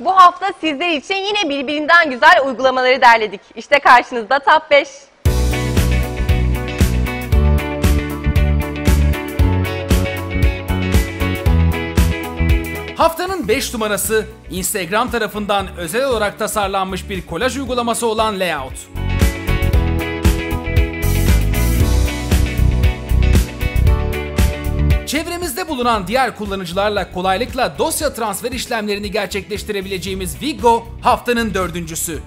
Bu hafta sizler için yine birbirinden güzel uygulamaları derledik. İşte karşınızda Top 5. Haftanın 5 numarası Instagram tarafından özel olarak tasarlanmış bir kolaj uygulaması olan Layout. Çevremizde bulunan diğer kullanıcılarla kolaylıkla dosya transfer işlemlerini gerçekleştirebileceğimiz Vigo haftanın dördüncüsü.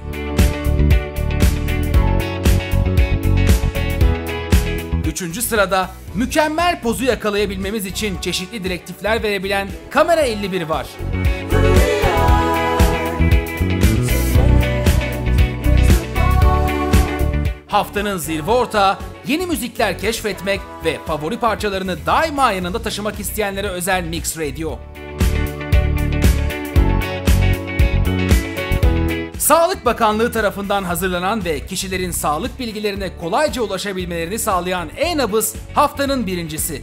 Üçüncü sırada mükemmel pozu yakalayabilmemiz için çeşitli direktifler verebilen Kamera 51 var. Haftanın zirve ortağı yeni müzikler keşfetmek ve favori parçalarını daima yanında taşımak isteyenlere özel Mix Radio. Sağlık Bakanlığı tarafından hazırlanan ve kişilerin sağlık bilgilerine kolayca ulaşabilmelerini sağlayan e-nabız haftanın birincisi.